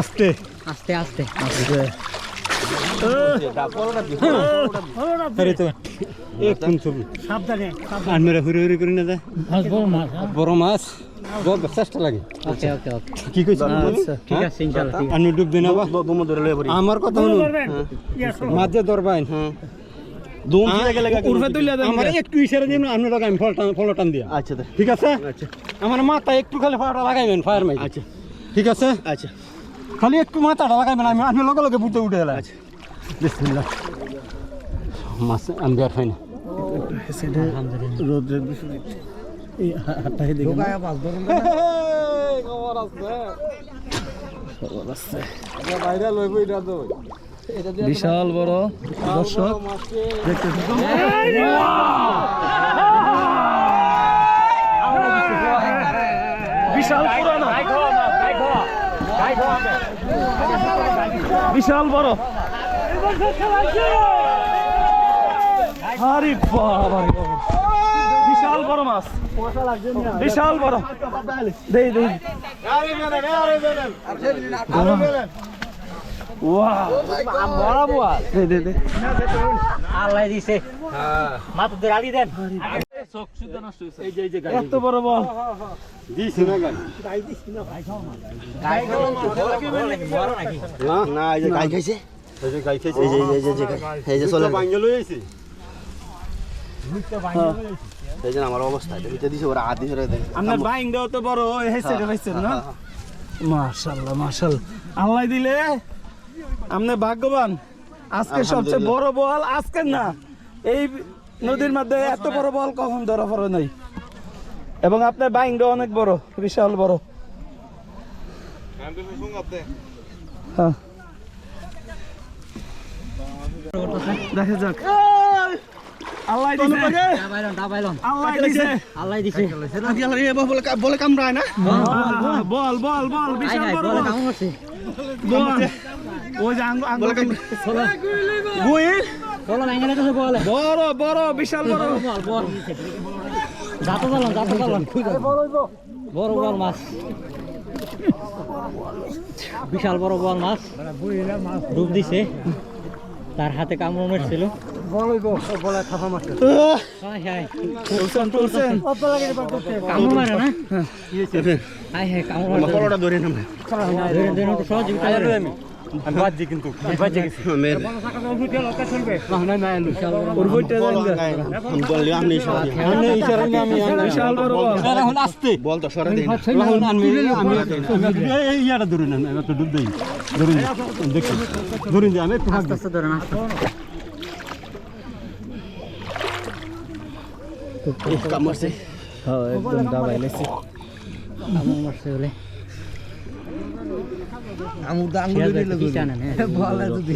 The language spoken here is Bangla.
আস্তে আস্তে আস্তে আরে তো এক কোন ছবি সাবধানে আর মেরা হুরে হুরে করে না যায় বড় মাছ বড় মাছ বড় চেষ্টা লাগে ওকে ওকে ওকে কি কইছ ঠিক আছে ইনশাআল্লাহ ঠিক আমি ডুব দিনা বা দমো ধরে লয়ে পড়ি আমার কথা শুনুন মাঝে দরবাইন উর্ফে তুলে দেন আমার একটু ইশারা দিন আমি লাগাই ফল টান ফল টান দিয়া আচ্ছা দে ঠিক আছে আমার মাথা একটু খালি ফাটা লাগাইবেন ফায়ার মাই আচ্ছা ঠিক আছে? আচ্ছা। খালি একটু মাথাটা লাগাইবেন আমি আমি লগে লগে বুঝতে উঠে গেলাম। আচ্ছা। বিসমিল্লাহ। মাছ আমি আর খাই না। রোদ্রের বিপরীত এই হা- হাতটাকে দেখে বাইরে লইব এটা তো বিশাল বড় দর্শক। বিশাল বিশাল বড়। আরে বাবা। বিশাল বড় মাছ। বিশাল বড়। দেই দেই। ওয়াও দে দে দে আল্লাহ দিছে মাথা ধরে আলি দেন এত বড় বল। দিছি না গান বড় নাকি না না এই যে গাই খাইছে। এই যে গাই খাইছে। এই যে এই যে এই যে চলে বাঙ্গে লই আইছি। এই যে আমার অবস্থা এটা দিছে ওরা রে আপনার বাইং তো বড় হেসে পাইছেন না? মাশাল্লাহ মাশাল্লাহ। আল্লাহ দিলে আপনি ভাগ্যবান। আজকে সবচেয়ে বড় বল আজকে না। এই নদীর মধ্যে এত বড় বল কখন ধরা পড়ে নাই? এবং আপনার বাইংটা অনেক বড় বিশাল বড়। হ্যাঁ। দেখা যাক। আল্লাহ দিছে। দাবাইলন দাবাইলন আল্লাহ দিছে। আল্লাহ দিছে। বলে বলে কামড়ায় না? বল বল বল বিশাল বড় বলে। ওই যে বলো ভাঙে বলে বড় বড় বিশাল বড় যাতো বলন যাতো বলন বড় বড় মাছ বিশাল বড় বড় মাছ ডুব দিছে তার হাতে কামড় মেরছিল হায় হায় হায় হায় সহযোগিতা করে আমি আমি বাজি কিন্তু বাজি গেছি। মের না না না ওর বইটা দেন গা। আমি বল আমি ইশারা দিই। আমি ইশারা নিয়ে আমি বিশাল বড় বল এখন আসতে। বল তো সরা দেই না লাহুন আমি আমি এই ইয়াটা ধরে না আমি তো ডুব দেই। ধরুন দেখি। ধরুন যে আমি একটু হাত আস্তে আস্তে ধরে না কামড়ছে। হ্যাঁ একদম দাবাই লেছি। কামড় মারছে বলে। জানেন হ্যাঁ। বলে যদি।